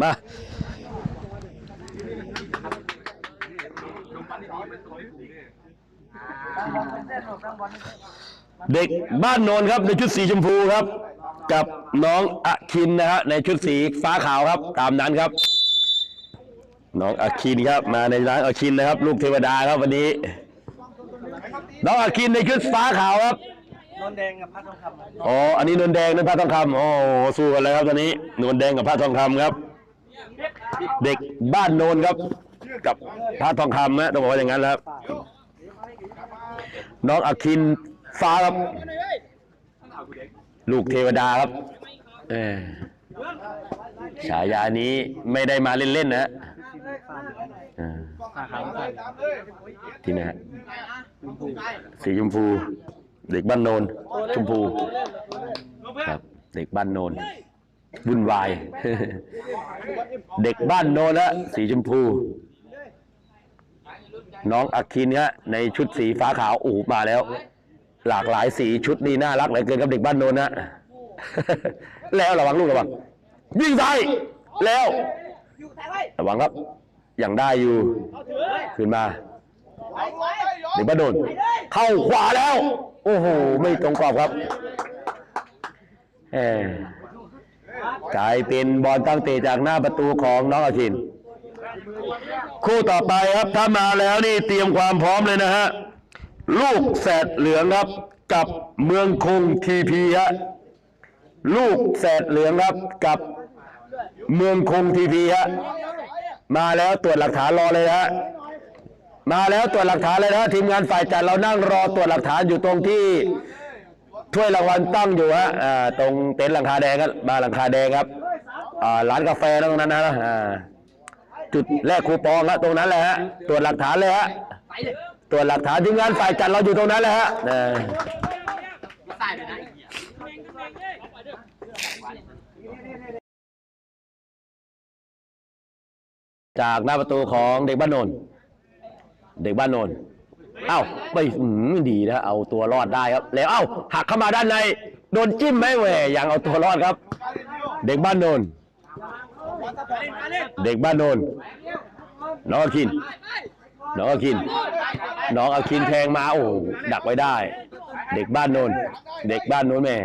มาเด็กบ้านโนนครับในชุดสีชมพูครับ กับน้องอะคินนะฮะในชุดสีฟ้าขาวครับ ตามนั้นครับ น้องอะคินครับ มาในร้านอะคินนะครับ ลูกเทวดาครับวันนี้ น้องอะคินในชุดฟ้าขาวครับนนแดงกับพัดทองคำอ๋ออันนี้นวลแดงนั่นผ้าทองคำโอ้โหสู้กันเลยครับตอนนี้นวลแดงกับผ้าทองคำครับ เด็กบ้านโนนครับ กับผ้าทองคำนะต้องบอกว่าอย่างนั้นแล้วน้องอคินฟ้าครับลูกเทวดาครับฉายานี้ไม่ได้มาเล่นๆนะที่ไหนสีชมพู เด็กบ้านโนนชมพู ครับ เด็กบ้านโนน วุ่นวาย เด็กบ้านโนนละสีชมพู น้องอาคินเนี่ยในชุดสีฟ้าขาวอ้โหมาแล้ว หลากหลายสีชุดนี้น่ารักเหลือเกินกับเด็กบ้านโนนนะแล้วระวังลูกระวังยิงใส่แล้วระวังครับยังได้อยู่ขึ้นมาเด็กบ้านโนนเข้าขวาแล้ว โอ้โห ไม่ตรงกรอบครับแหม กลายเป็นบอลตั้งเตะจากหน้าประตูของน้องอาคิน คู่ต่อไปครับถ้ามาแล้วนี่เตรียมความพร้อมเลยนะฮะ ลูกแสดเหลืองครับกับเมืองคงทีพีฮะลูกแสดเหลืองครับกับเมืองคงทีพีฮะมาแล้วตรวจหลักฐานรอเลยฮะมาแล้วตรวจหลักฐานเลยนะทีมงานฝ่ายจัดเรานั่งรอตรวจหลักฐานอยู่ตรงที่ ถ้วยรางวัลตั้งอยู่ฮะอ่าตรงเต็นท์หลังคาแดงครับบานหลังคาแดงครับอ่าร้านกาแฟตรงนั้นนะอ่าจุดแรกคูปองแล้วตรงนั้นแหละฮะตรวจหลักฐานเลยฮะตรวจหลักฐานทีมงานฝ่ายจัดเราอยู่ตรงนั้นแหละฮะนะจากหน้าประตูของเด็กบ้านโนนเด็กบ้านโนน เอ้าไปอืมดีนะ เอาตัวรอดได้ครับ แล้วเอ้าหักเข้ามาด้านใน โดนจิ้มไหมเว้ยยังเอาตัวรอดครับ เด็กบ้านโนน เด็กบ้านโนน น้องอาคิน น้องอาคิน น้องอาคินแทงมาโอ้ดักไว้ได้ เด็กบ้านโนน เด็กบ้านโนนแม่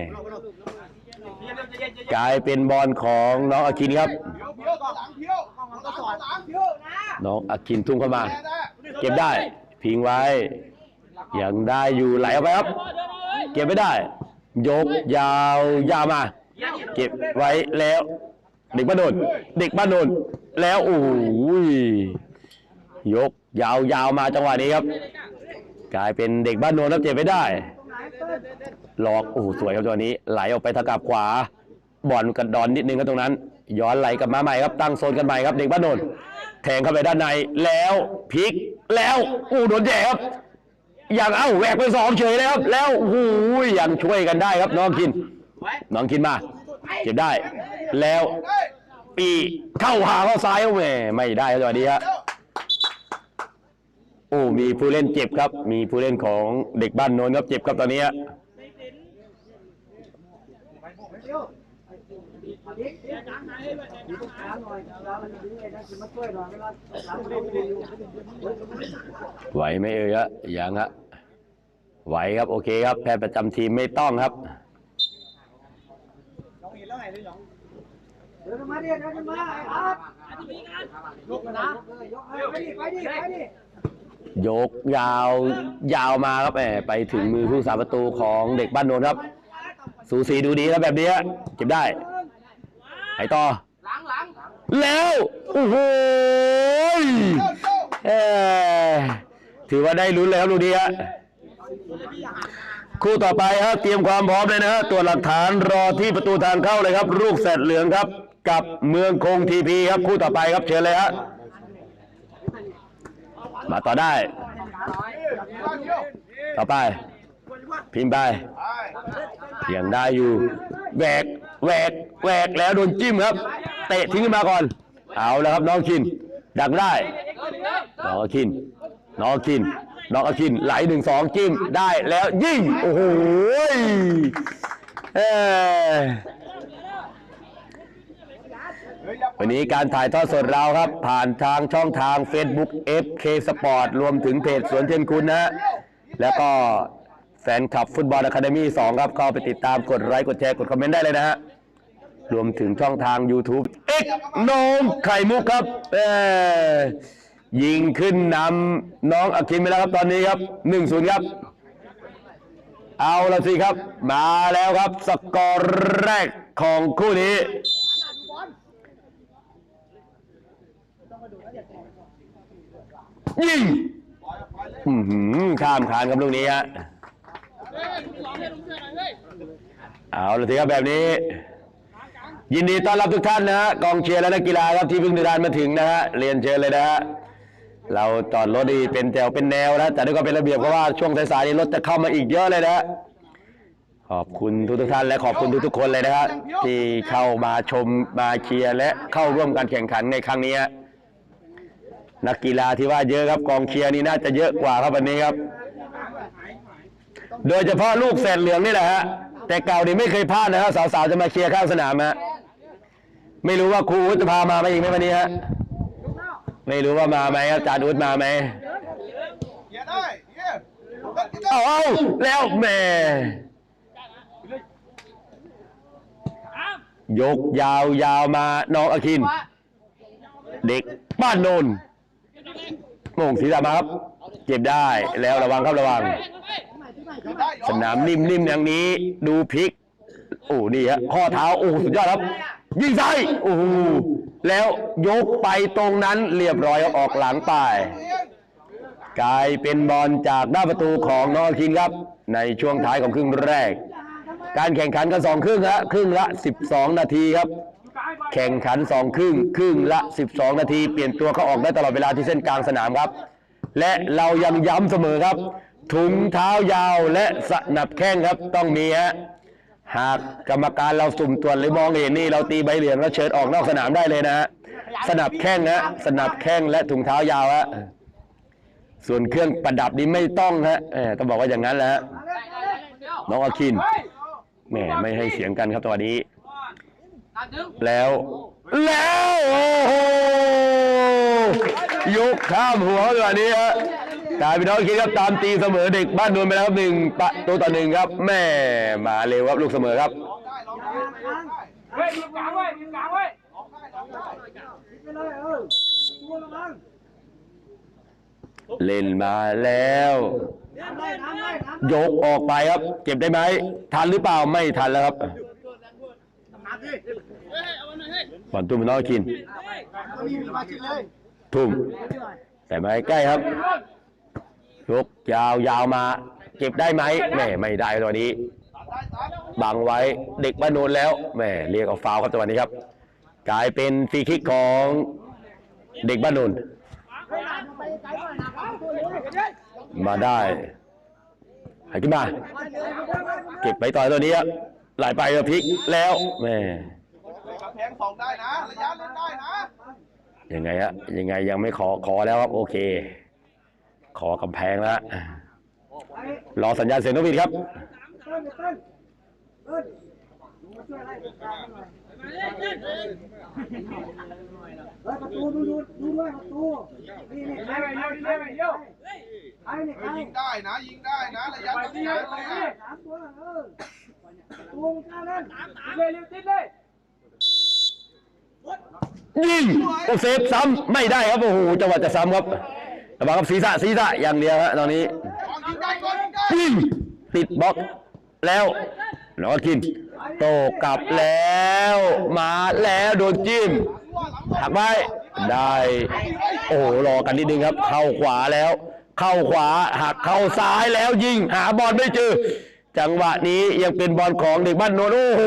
กลายเป็นบอลของน้องอาคินครับ น้องอาคินทุ่งเข้ามา เก็บได้ พิงไว้ ยังได้อยู่ไหลออกไปครับ เก็บไม่ได้ ยกยาวยาวมา เก็บไว้แล้ว เด็กบ้านโนนเด็กบ้านโนนแล้วโอ้ยยกยาวยาวมาจังหวะนี้ครับ กลายเป็นเด็กบ้านโนนครับเจ็บไม่ได้หลอกโอ้โหสวยครับจังหวะนี้ ไหลออกไปทางกับขวาบอลกระดอนนิดนึงครับตรงนั้น ย้อนไหลกลับมาใหม่ครับตั้งโซนกันใหม่ครับ เด็กบ้านโนน แทงเข้าไปด้านในแล้วพลิกแล้วอู้โดนแย่ครับอย่างเอ้าแหวกไปสองเฉยเลยครับ แล้วโอ้โหยังช่วยกันได้ครับ น้องคิน น้องคินมาเก็บได้ แล้วปีเข้าหาเข้าซ้ายโอ้แม่ไม่ได้สวัสดีครับโอ้มีผู้เล่นเจ็บครับ มีผู้เล่นของเด็กบ้านโนนครับเจ็บครับตอนนี้ ไหวไหมเอ่ยฮะยังฮะไหวครับ โอเคครับ แพทย์ประจำทีมไม่ต้องครับเดินมาดิเดินมาไอ้ครับยกนะยกไปดิไปดิไปดิยกยาวยาวมาครับแหมไปถึงมือผู้สาประตูของเด็กบ้านโนนครับ สูสีดูดีแล้วแบบนี้เก็บได้ไปต่อ แล้วโอ้โหถือว่าได้ลุ้นเลยครับลูกนี้ฮะคู่ต่อไปครับเตรียมความพร้อมเลยนะฮะตรวหลักฐานรอที่ประตูทางเข้าเลยครับลูกแสดเหลืองครับ กับเมืองคงทีพีครับคู่ต่อไปครับเชิญเลยฮะมาต่อได้ ต่อไป พิมพ์ไปยังได้อยู่แหวกแหวกแหวกแล้วโดนจิ้มครับ เตะทิ้งขึ้นมาก่อน เอาแล้วครับน้องคิน ดักได้น้องอาคินน้องอาคินน้องอาคินไหลหนึ่งสองจิ้มได้แล้วยิงโอ้โหยเอ้ยเฮ้ยอย่าวันนี้การถ่ายทอดสดเราครับ ผ่านทางช่องทาง Facebook FK Sport รวมถึงเพจสวนเทียนคุณนะฮะแล้วก็ แฟนคลับฟุตบอลอะคาเดมี่2ครับเข้าไปติดตามกดไลค์กดแชร์กดคอมเมนต์ได้เลยนะฮะรวมถึงช่องทาง YouTube เอ็กโนมไข่มุกครับเอ้ยยิงขึ้นนำน้องอาคินไปแล้วครับตอนนี้ครับ1-0ครับ เอาละสิครับ มาแล้วครับ สกอร์แรกของคู่นี้ ยิง อื้อหือข้ามคานครับลูกนี้ฮะ เอาละสิครับแบบนี้ ยินดีต้อนรับทุกท่านนะฮะกองเชียร์และนักกีฬาครับที่เพิ่งเดินทางมาถึงนะฮะเรียนเชิญเลยนะฮะเราจอดรถดีเป็นแถวเป็นแนวนะแต่ด้วยก็เป็นระเบียบเพราะว่าช่วงสายๆนี้รถจะเข้ามาอีกเยอะเลยนะฮะขอบคุณทุกทุกท่านและขอบคุณทุกๆคนเลยนะครับที่เข้ามาชมมาเชียร์และเข้าร่วมการแข่งขันในครั้งนี้นักกีฬาที่ว่าเยอะครับกองเชียร์นี่น่าจะเยอะกว่าครับวันนี้ครับ โดยเฉพาะลูกแสนเหลืองนี่แหละฮะแต่เก่านี่ไม่เคยพลาดนะครับสาวๆจะมาเชียร์ข้างสนามฮะไม่รู้ว่าครูอุจะพามาไหมอีกไหมวันนี้ฮะไม่รู้ว่ามาไหมครับอาจารย์อุ๊ดมาไหมเอาเอาแล้วแม่ยกยาวยาวมาน้องอคิน เด็กบ้านโนนโมงศีรษะมาครับเจ็บได้แล้วระวังครับระวัง สนามนิ่มๆอย่างนี้ ดูพลิก โอ้นี่ฮะข้อเท้าโอ้สุดยอดครับ ยิงใส่โอ้โหแล้วยกไปตรงนั้นเรียบร้อยออกหลังไปกลายเป็นบอลจากหน้าประตูของนอคินครับ ในช่วงท้ายของครึ่งแรก การแข่งขันกันสองครึ่งฮะครึ่งละ 12 นาทีครับ แข่งขันสองครึ่ง ครึ่งละ 12 นาที เปลี่ยนตัวเขาออกได้ตลอดเวลาที่เส้นกลางสนามครับ และเรายังย้ำเสมอครับ ถุงเท้ายาวและสนับแข้งครับต้องมีฮะหากกรรมการเราสุ่มตรวจหรือมองเห็นนี่เราตีใบเหลืองแล้วเชิญออกนอกสนามได้เลยนะฮะสนับแข้งฮะสนับแข้งและถุงเท้ายาวฮะส่วนเครื่องประดับนี้ไม่ต้องฮะต้องบอกว่าอย่างนั้นแหละฮะน้องอาคินแหมไม่ให้เสียงกันครับตอนนี้ แล้ว แล้วโอ้โหยกข้ามหัวแบบนี้ฮะ กลายเป็นน้องคิดครับตามตีเสมอเด็กบ้านนวลไปแล้วครับหนึ่งประตูต่อหนึ่งครับแม่มาเร็วครับลูกเสมอครับเฮ้ยมีกลางไว้มีกลางไว้ไปเลยเออตัวละมั้งเล่นมาแล้วทำได้ทำได้ทำยกออกไปครับ เก็บได้ไหมทันหรือเปล่าไม่ทันแล้วครับบอลตุ้มน้องคินมีมากินเลยทุ่มแต่ไม่ใกล้ครับ ยกยาวยาวมา เก็บได้ไหมแม่ไม่ได้ตัวนี้ บังไว้เด็กบ้านโนนแล้วแม่เรียกเอาฟาวล์ครับจังหวะนี้ครับ กลายเป็นฟรีคิกของเด็กบ้านโนนมาได้ให้ขึ้นมา เก็บไปต่อยตัวนี้ครับไหลไปกับพลิกแล้วแม่กำแพงสองได้นะระยะเล่นได้นะยังไงฮะยังไงยังไม่ขอขอแล้วครับโอเค ขอกำแพงแล้วรอสัญญาณเสียงนกหวีดครับเต้นเต้นเต้นมาช่วยไล่กลางหน่อยเฮ้ยประตูดูดูดูด้วยประตูนี่นี่ใครใครใครใครใครนี่ใครยิงได้นะยิงได้นะระยะต้องได้เลยนะสามตัวเออตัวมันกล้าเล่นเลยเร็วติดเลยยิงโอเซฟซ้ำไม่ได้ครับโอ้โหจังหวะจะซ้ำครับ ระวังครับศีรษะศีรษะอย่างเดียวฮะตอนนี้ยิงได้ก่อนยิงได้ยิงติดบล็อกแล้วแล้วก็กิน โตกลับแล้ว มาแล้วโดนจิ้มหักไว้ได้ โอ้โหรอกันนิดนึงครับ เข้าขวาแล้ว เข้าขวาหักเข้าซ้ายแล้วยิงหาบอลไม่เจอจังหวะนี้ยังเป็นบอลของเด็กบ้านโนนโอ้โห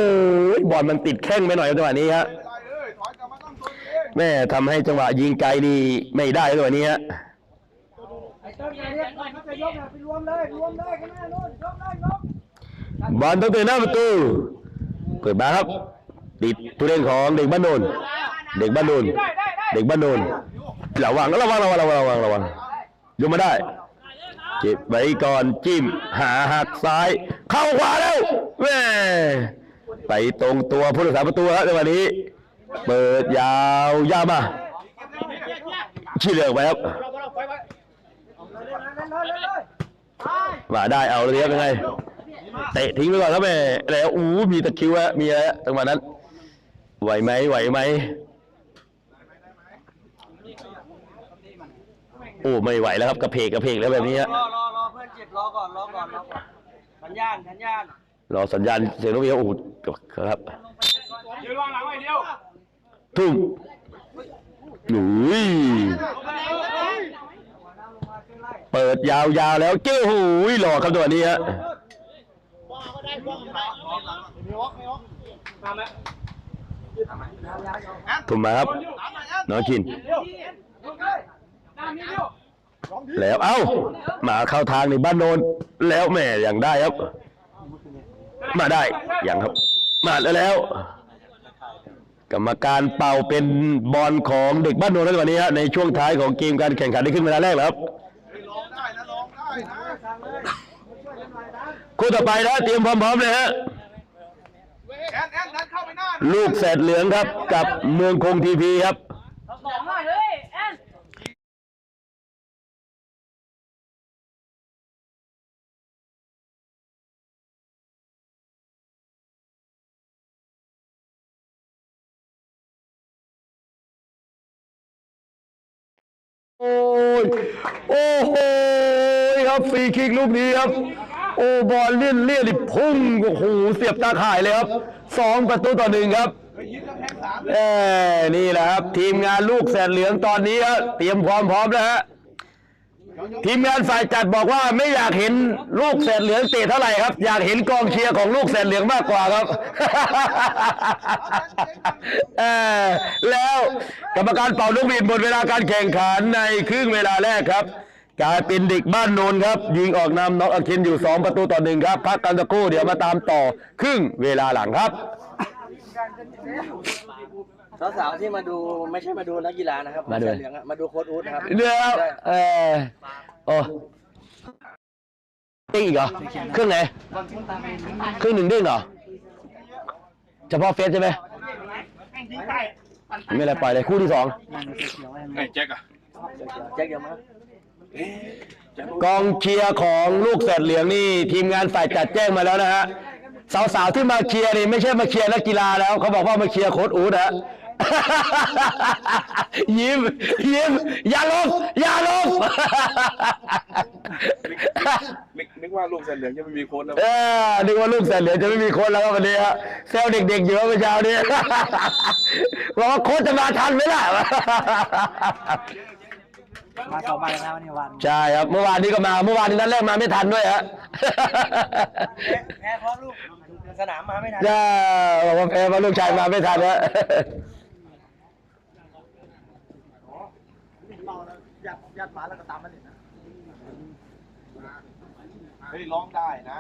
บอลมันติดแข้งไปหน่อยครับจังหวะนี้ฮะไม่ได้เลยถอยกลับมาตั้งตัวเองแม่ทำให้จังหวะยิงไกลนี่ไม่ได้จังหวะนี้ฮะ ไอ้เต้องเตั้งแต่หน้าประตูเปิดมาครับ ติดผู้เล่นของเด็กบ้านโนนเด็กบ้านโนนเด็กบ้านโนนระวังระวังระวังระวังระวังระวังยกมาได้เก็บไว้ก่อนจิ้มหาหักซ้าย เข้าขวาแล้วแม่ไปตรงตัวผู้รักษาประตูครับในวันนี้ เปิดยาวยาวมาชี้เหลือไปครับ มาได้เอาเลยครับยังไงเตะทิ้งไปก่อนครับแม่แล้วอู้มีตะคริวอะมีอะไรอะจังหวะนั้น ไหวไหมไหวไหมโอ้ไม่ไหวแล้วครับกระเพกกระเพกแล้วแบบนี้ฮะรอรอรอเพื่อนเจ็บรอก่อนรอก่อนรอก่อนสัญญาณสัญญาณรอสัญญาณเสียงนกหวีดโอ้โหครับยืนวางหลังไว้เดียวทุ่มหนุยเปิ ดยาวๆแล้วเจ้าหูยหล่อครับตัวนี้ฮะตามแล้วทุ่มมาครับน้องกิน แล้วเอ้าหมาเข้าทางในบ้านโนนแล้วแม่อย่างได้ครับ มาได้อย่างครับ มาแล้วแล้ว กรรมการเป่าเป็นบอลของเด็กบ้านโนนแล้ววันนี้ฮะในช่วงท้ายของเกมการแข่งขันได้ขึ้นเวลาแรกแล้วครับ คู่ต่อไปนะเตรียมพร้อมๆเลยฮะแอนแอนดันเข้าไปหน้าลูกแสดเหลืองครับ กับเมืองคงทีพีครับสองหน่อยเลยแอนโอ้ยโอ้โห ครับฟรีคิกลูกนี้ครับ โอ้บอลเลี่ยนเลี่ยนพุ่งโอ้โหเสียบตาข่ายเลยครับสองประตูต่อหนึ่งครับเอ้นี่แหละครับ ทีมงานลูกแสดเหลืองตอนนี้ครับเตรียมความพร้อมแล้วฮะทีมงานฝ่ายจัดบอกว่าไม่อยากเห็นลูกแสดเหลืองเตะเท่าไหร่ครับ อยากเห็นกองเชียร์ของลูกแสดเหลืองมากกว่าครับเออแล้วกรรมการเป่าลูกบิดหมดเวลาการแข่งขันในครึ่งเวลาแรกครับ กลายเป็นเด็กบ้านโนนครับ ยิงออกนำน็อกอาคินอยู่ 2 ประตูต่อหนึ่งครับ พักกันสักครู่เดี๋ยวมาตามต่อ ครึ่งเวลาหลังครับสาวๆที่มาดูไม่ใช่มาดูนักกีฬานะครับมาดูเสื้อเหลืองอะมาดูโค้ดอู๊ดนะครับเดี๋ยวเออโอ้เด้งอีกเหรอเครื่องไหนเครื่องหนึ่งเด้งเหรอเฉพาะเฟสใช่ไหมไม่อะไรปล่อยเลยคู่ที่สองแจ็คเดี๋ยวมา กองเชียร์ของลูกแสดเหลืองนี่ ทีมงานฝ่ายจัดแจ้งมาแล้วนะฮะสาวๆที่มาเชียร์นี่ไม่ใช่มาเชียร์นักกีฬาแล้วเขาบอกว่ามาเชียร์โค้ชอู๊ดฮะยิ้มยิ้มอย่าลบอย่าลบนึกนึกว่าลูกเส้นเหลืองจะไม่มีโค้ดนะเออนึกว่าลูกแสนเหลืองจะไม่มีโค้ชแล้วครับวันนี้ฮะแซวเด็กๆอยู่ว่าเมื่อเช้านี้บอกว่าโค้ชจะมาทันไหมล่ะ มาสองใบแล้วนี่วันใช่ครับเมื่อวานนี้ก็มาเมื่อวานนี้นัดแรกมาไม่ทันด้วยฮะแพ้เพราะลูกสนามมาไม่ทันจ้าบอกว่าแพ้เพราะลูกชายมาไม่ทันฮะยัดยัดมาแล้วก็ตามมาเลยนะเฮ้ยร้องได้นะ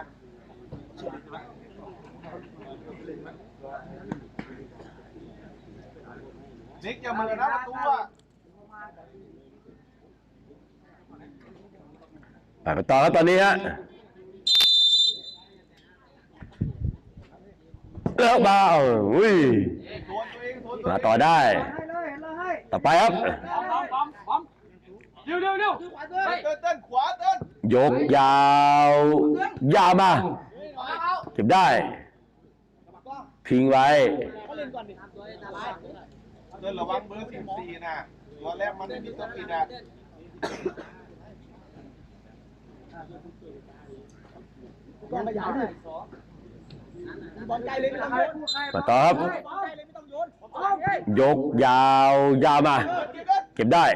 นิกอย่ามือนะประตูอะ ไปไปต่อครับตอนนี้ฮะแล้วมาอุ้ยโดนตัวเองโดนตัวมาเองต่อได้ ต่อไปครับพร้อมพร้อมพร้อมเร็วเร็วเร็วเต้นเต้นเต้นขวาเต้นยกยาว ยาวมาเก็บได้ทิ้งไว้เต้นระวังเบอร์สิบสี่นะตัวแรกมันไม่มีตัวปิดอะ มาต่อครับยกยาวยาวมา เก็บได้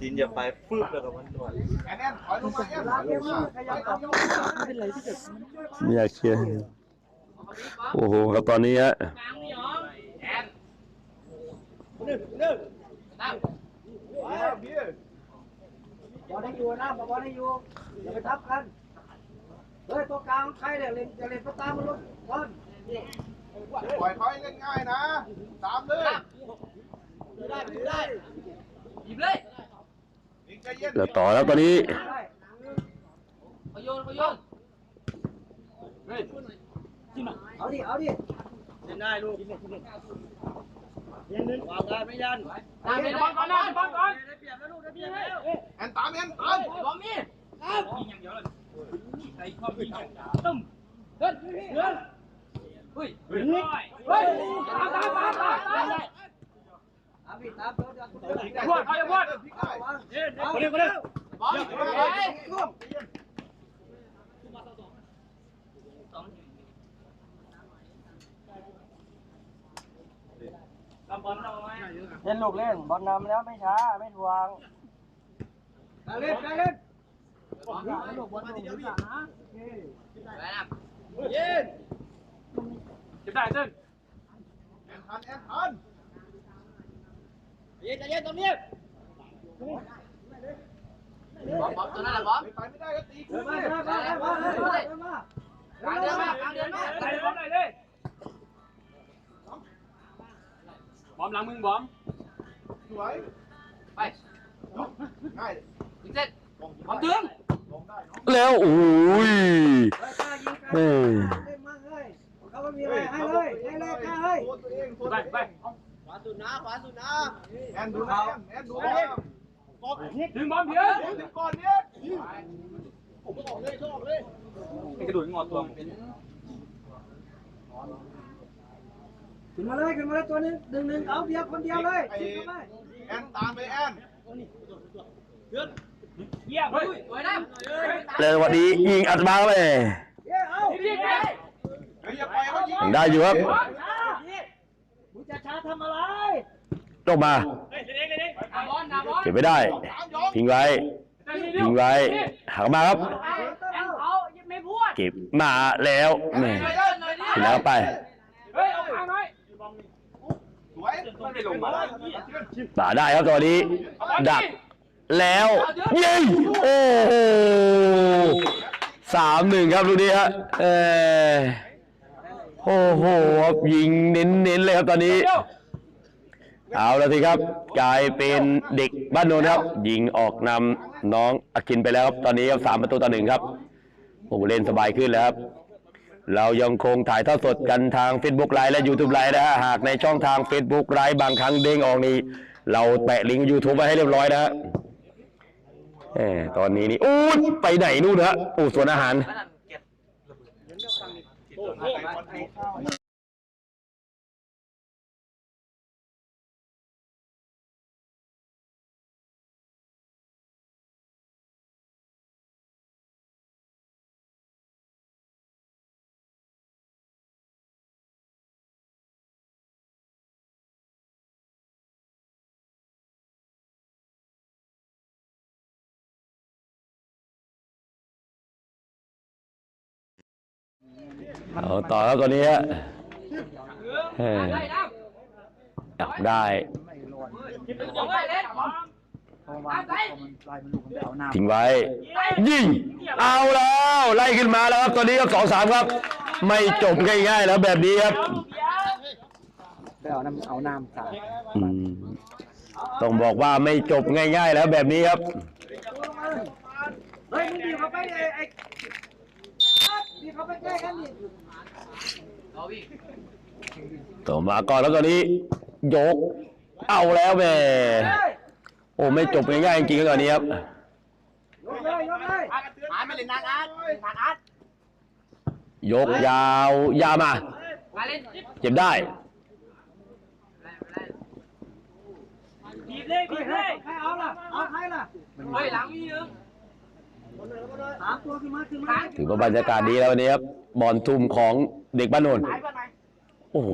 ตีนอย่าไปฟืบเลยกับมันด่วนแอนแอนถอยลงมาแอนถอยลงมาถอยลงมาไม่อยากเชียร์โอ้โหครับตอนนี้ฮะบ อลให้อยู่นะบอลให้อยู่อย่าไปทับกันเฮ้ยตัวกลางใครเนี่ยเล่นจะเล่นตัวตามมันลูกบอลปล่อยเขาให้เล่นง่ายนะ ตามเลยหยิบเลยนิกใจเย็นแล้วต่อแล้วตอนนี้ขโยนขโยนเอาดิเอาดิได้ลูกยันนึง วางได้ไม่ยันตามไปบอลก่อนนะบอลก่อนได้เปรียบแล้วลูกได้เปรียบแล้วแอนตามแอนตามบอลมียิงอย่างเดียวเลยใส่ข้อยิงตึ้มเดินเดินเฮ้ยเฮ้ยเฮ้ยตามตามตามตามตามตามพี่ตามเดี๋ยวเดี๋ยวเดี๋ยวพวดเขาจะพวดพี่ได้เอาเร็วเร็ว บอลเฮ้ยเล่นลูกเล่น บอลนำแล้วไม่ช้า ไม่ทวงเล่นเล่นลูกบอลลงหลังนะเย็นจะได้ตึ้งแอนทันแอนทันเย็นเย็นตรงนี้บอลบอลตัวนั้นแหละบอลไปไม่ได้ก็ตีเดิคืนนมาเลยเดินมาเดินมาเดินมาเดินมากลางเดินมากลางเดินมาใส่บอลหน่อยเลยบ อมหลังมึงบอมสวยไปง่ายถึงเสร็จบอมถึงลงได้เนาะแล้วโอ้ยเล่นมาเลยเขาไม่มีอะไรให้เลยให้เลยกล้าให้ตัวตัวเองตัวไปตัวไปเองขวาสุดนะขวาสุดนะแอนดูนะแอนแอนดูนะถึงบอมเพี้ยนถึงก่อนเนี่ยกระโดดงอตัว ขึ้นมาเลยขึ้นมาเลยตัวนึงดึงหนึ่งเอาเดียวคนเดียวเลยไอ้ขึ้นมาแอนตามไปแอนเยี่ยมเฮ้ยสวยนะแล้ววันนี้ยิงอัดมาเลยเย้เอาเยี่ยมเลยเฮ้ยอย่าปล่อยเขายิงยังได้อยู่ครับมึงจะช้าทำอะไรลงมานาบอลนาบอลเก็บไม่ได้ตามยอมทิ้งไว้ทิ้งไว้หักมาครับแอนเขาไม่พูดเก็บมาแล้วแหม่หน่อยหน่อยดิทีแล้วไป เฮ้ยเอาข้างหน่อย สวย ไม่ลงมา ป่าได้ครับตอนนี้ ดักแล้วยิงโอ้โหสามหนึ่งครับลูนี้ฮะเออโอ้โหครับยิงเน้นๆเลยครับตอนนี้เดี๋ยวเอาละสิครับ กลายเป็นเด็กบ้านโนนครับ ยิงออกนำน้องอากินไปแล้วครับตอนนี้ครับสามประตูต่อหนึ่งครับ โอ้โหเล่นสบายขึ้นแล้วครับ เรายังคงถ่ายทอดสดกันทาง Facebook ไลน์และ YouTube ไลน์นะฮะหากในช่องทาง Facebook ไลน์บางครั้งเด้งออกนี่เราแปะลิงก์ YouTube ไว้ให้เรียบร้อยนะฮะแหมตอนนี้นี่อู้ยไปไหนนู่นฮะอู้สวนอาหาร เอาต่อครับตอนนี้ฮะเออได้นะเอาได้ยังไม่เล่นตามไปทิ้งไว้ ยิง เอาแล้ว ไล่ขึ้นมาแล้วครับตอนนี้ครับสองสามครับ ไม่จบง่ายๆแล้วแบบนี้ครับไปเอาน้ำเอาน้ำสาดอืมต้องบอกว่าไม่จบง่ายๆแล้วแบบนี้ครับ เฮ้ยมึงดีเขาไปไอ้ ต่อมาก่อนแล้วตอนนี้ยก เอาแล้วแม่โอ้ไม่จบง่ายๆจริงๆครับตอนนี้ครับยกเลยยกเลยหาไม่เล่นนางอาร์ตนางอาร์ตยกยาวยาวมามาเล่นเจ็บได้บีบเลยบีเฮ้ยบเลยใครเอาล่ะเอาใครล่ะเฮ้ยหลังมีนึงสา ถือว่าบรรยากาศดีแล้ววันนี้ครับบอลทุ่มของเด็กบ้านโนนโอ้โห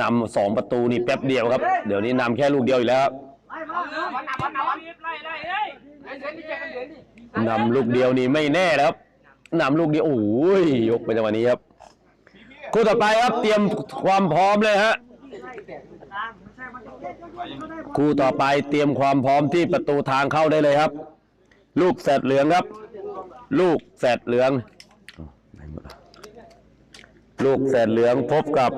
นำสองประตูนี่แป๊บเดียวครับ เดี๋ยวนี้นำแค่ลูกเดียวอีกแล้วครับนำลูกเดียวนี่ไม่แน่แล้วครับนำลูกเดียวโอ้ยยกไปจังหวะนี้ครับคู่ต่อไปครับเตรียมความพร้อมเลยฮะคู่ต่อไปเตรียมความพร้อมที่ประตูทางเข้าได้เลยครับ ลูกแสดเหลืองครับ ลูกแสดเหลือง ลูกแสดเหลืองพบกับ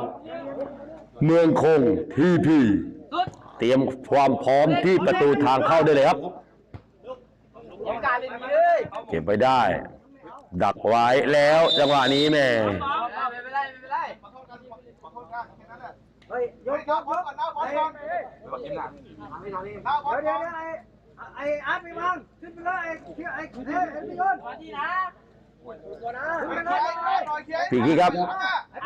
เมืองคงทีพีสุดเตรียมความพร้อมที่ประตูทางเข้าได้เลยครับยังการเล่นดีเลยเก็บไปได้ ดักไว้แล้วจังหวะนี้แม่ไม่เป็นไรไม่เป็นไรขอโทษกันขอโทษกันแค่นั้นเฮ้ยยกยกยกก่อนนะบอลก่อนเดี๋ยวเดี๋ยวเดี๋ยว ไอ้ไอ้อาร์ตไปวางขึ้นไปเลยไอ้เที่ยวไอ้เอ้ยไอ้พี่ยนต์ขึ้นไปเลยฟรีคิกครับ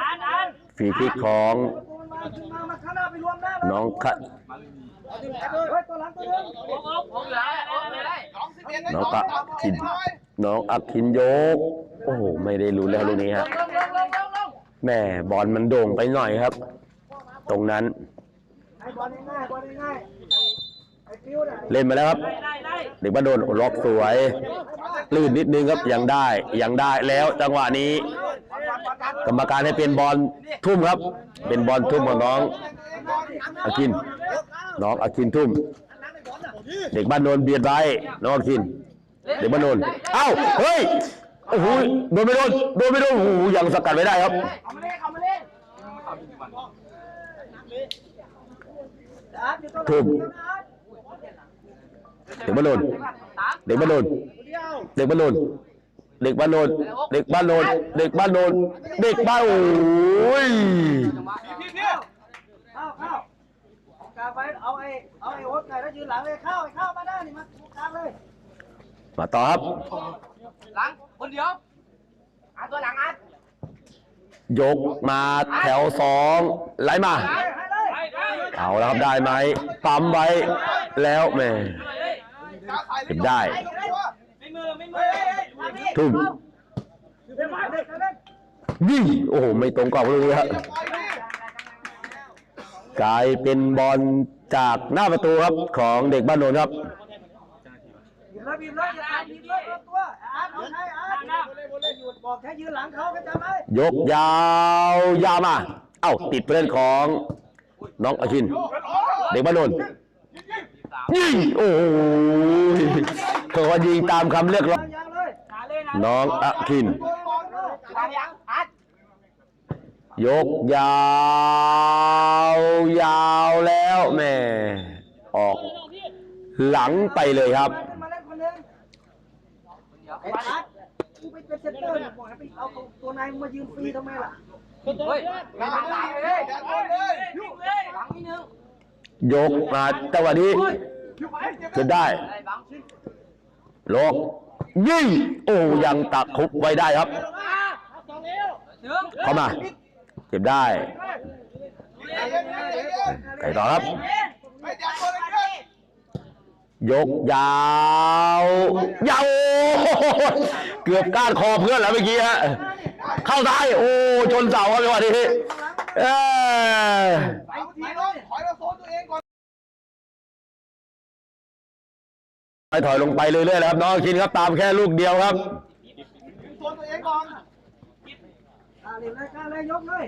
อ่านอ่านฟรีคิกของมันมาขึ้นมามาข้างหน้าไปรวมหน้าเลยน้องคะเฮ้ยตัวหลังตัวนึงโอ้โหผมเหลืออะไรได้น้องอะคินน้องอักคินโยก โอ้โห ไม่ได้รู้นแล้วลูกนี้ฮะลงลงลงลงลงแม่บอลมันโด่งไปหน่อยครับ ตรงนั้นไอ้บอลง่ายๆบอลง่ายๆไอ้ฟิวน่ะ เล่นมาแล้วครับได้ได้เด็กบ้านโดนล็อกสวยลื่นนิดนึงครับยังได้ยังได้แล้วจังหวะนี้ กรรมการให้เป็นบอลทุ่มครับ เป็นบอลทุ่มของน้องอากิน น้องอากินทุ่ม เด็กบ้านโนนเบียดไว้น้องอากิน เด็กบ้านโนนเอ้าเฮ้ยโอ้โหโดนไม่โดนโดนไม่โดนโอ้โหยังสกัดไม่ได้ครับเอามา เล่นเอามาเล่นอาร์ตอยู่ตัวหลังทุ่มอาร์ตเด็กบ้านโนนเด็กบ้านโนนเด็กบ้านโนนเด็กบ้านโนนเด็กบ้านโนนเด็กบ้านโนนเด็กบ้านโอ้ยเข้าเข้ากลางไปเอาไอ้เอาไอ้โอ๊ตไก่แล้วยืนหลังเลยเข้าไอ้เข้ามาได้นี่มากลางเลย มาต่อครับ หลังคนเดียวอ่านตัวหลังอ่านยกมาแถวสองไหลมาให้ให้เลยได้ได้เอาแล้วครับได้ไหมปั๊มไว้แล้วแม่ เลยเก็บได้ ไม่มือไม่มือทุ่มเดี๋ยวมาเด็กเล่นยิงโอ้โห ไม่ตรงกรอบเลยครับกลายเป็นบอลจากหน้าประตูครับของเด็กบ้านโนนครับบีบเลยบีบเลยอย่าบีบเลยรอบตัวอาร์ตเอาใช้อาร์ตหยุดบอกแค่ยืนหลังเขาก็จำไหมยกยาวยาวมา เอ้าติดเพื่อนของน้องอาชิน เด็กบ้านโนน ยิงโอ้โหเขาก็ยิงตามคำเรียกร้องยางเลยขาเล่นนะน้องอาคินขายังอ่านยกยาว ยาวแล้วแม่ออก หลังไปเลยครับมาเล่นคนนึงไอ้อาร์ตกูไปเป็นเซนเตอร์บอกให้ไปเอาตัวนายมายืนฟรีทำไมล่ะเฮ้ยไม่ทำได้เลยยุ่งเลยหลังนิดนึง ยกมาจังหวะนี้จะได้ได้บังยิงโอ้ยังตักคุบไว้ได้ครับ เข้ามาเก็บได้ไปต่อครับ ยกยาวยาวเกือบก้านคอเพื่อนแล้วเมื่อกี้ฮะเข้าซ้ายโอ้ชนเสาครับจังหวะนี้เออ ไปทีเลยถอยลงไปเรื่อยๆแล้วครับ น้องคินครับตามแค่ลูกเดียวครับอ่าเล่นเลยกล้าเลยยกเลย